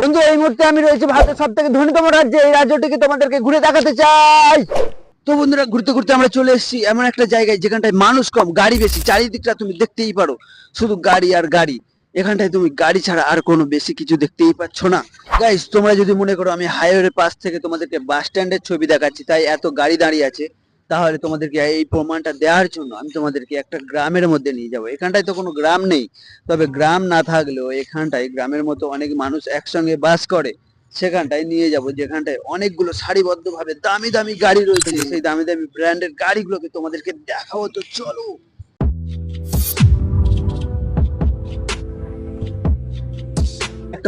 বন্ধু, এই মুহূর্তে আমি রয়েছি ভারতের সব থেকে ধনীতম রাজ্যে। এই রাজ্যটিকে তোমাদেরকে ঘুরে দেখাতে চাই? তো বন্ধুরা, ঘুরতে ঘুরতে আমরা চলে এসেছি এমন একটা জায়গায় যেখানটায় মানুষ কম, গাড়ি বেশি। চারিদিকটা তুমি দেখতেই পারো। শুধু গাড়ি আর গাড়ি। এখানটায় তুমি গাড়ি ছাড়া আর কোনো বেশি কিছু দেখতেই পাচ্ছ না। গাইস তোমরা যদি মনে করো আমি হাইওয়ের পাশ থেকে তোমাদেরকে বাস স্ট্যান্ডের ছবি দেখাচ্ছি, তাই এত গাড়ি দাঁড়িয়ে আছে। তাহলে তোমাদেরকে এই প্রমাণটা দেওয়ার জন্য আমি তোমাদেরকে একটা গ্রামের মধ্যে নিয়ে যাব। এখানটায় তো কোনো গ্রাম নেই। তবে গ্রাম না থাকলেও এখানটায় গ্রামের মতো অনেক মানুষ একসঙ্গে বাস করে। সেখানটায় নিয়ে যাব যেখানটায় অনেকগুলো সারিবদ্ধ ভাবে দামি দামি গাড়ি রয়েছে। সেই দামি দামি ব্র্যান্ডের গাড়িগুলোকে তোমাদেরকে দেখাবো। তো চলো!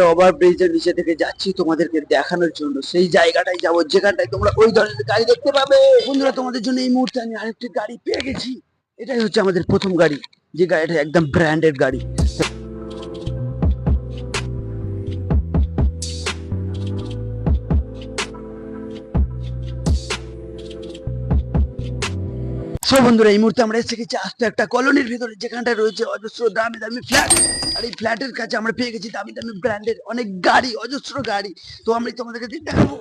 একটা ব্রিজের নিচে থেকে যাচ্ছি তোমাদেরকে দেখানোর জন্য। সেই জায়গাটায় যাব, যেখানটায় তোমরা ওই ধরনের গাড়ি দেখতে পাবে। বন্ধুরা, তোমাদের জন্য এই মুহূর্তে আমি আরেকটি গাড়ি পেয়ে গেছি। এটাই হচ্ছে আমাদের প্রথম গাড়ি, যে গাড়িটা একদম ব্র্যান্ডেড গাড়ি। সো বন্ধুরা, এই মুহূর্তে আমরা এসে গেছি আস্ত একটা কলোনির ভিতরে, যেখানটায় রয়েছে অজস্র দামি দামি ফ্ল্যাট আর এই ফ্ল্যাটের কাছে আমরা পেয়ে গেছি দামি দামি ব্র্যান্ডের অনেক গাড়ি, অজস্র গাড়ি। তো আমরা তোমাদেরকে দেখাবো।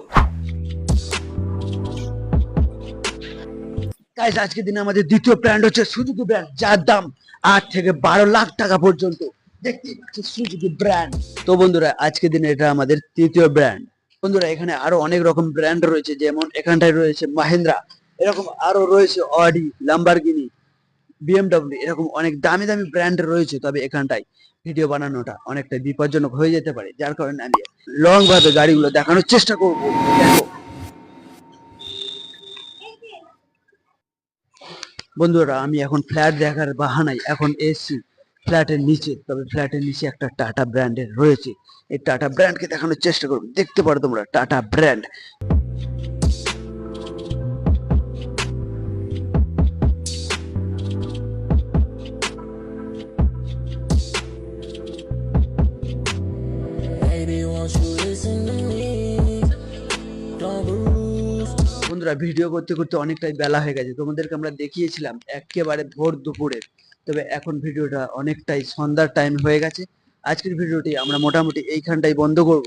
গাইস আজকের দিনে আমাদের দ্বিতীয় ব্র্যান্ড হচ্ছে সুজুকি ব্র্যান্ড যার দাম আট থেকে বারো লাখ টাকা পর্যন্ত। দেখতে পাচ্ছি সুজুকি ব্র্যান্ড তো বন্ধুরা, আজকের দিনে এটা আমাদের তৃতীয় ব্র্যান্ড বন্ধুরা, এখানে আরও অনেক রকম ব্র্যান্ড রয়েছে, যেমন এখানটায় রয়েছে মাহিন্দ্রা। এরকম আরও রয়েছে অডি লাম্বারগিনি বিএমডব্লিউ এরকম অনেক দামি দামি ব্র্যান্ড রয়েছে, তবে এখানটায় ভিডিও বানানোটা অনেকটা বিপজ্জনক হয়ে যেতে পারে, যার কারণে আমি লং ভাবে গাড়িগুলো দেখানোর চেষ্টা করব। বন্ধুরা, আমি এখন ফ্ল্যাট দেখার বাহানায় এখন এসছি ফ্ল্যাটের নিচে, তবে ফ্ল্যাটের নিচে একটা টাটা ব্র্যান্ডের রয়েছে। এই টাটা ব্র্যান্ডকে দেখানোর চেষ্টা করব। দেখতে পারো তোমরা টাটা ব্র্যান্ড বন্ধুরা, ভিডিও করতে করতে অনেকটাই বেলা হয়ে গেছে। তোমাদেরকে আমরা দেখিয়েছিলাম একেবারে ভোর দুপুরে। তবে এখন ভিডিওটা অনেকটাই সন্ধ্যার টাইম হয়ে গেছে। আজকের ভিডিওটি আমরা মোটামুটি এইখানটাই বন্ধ করব।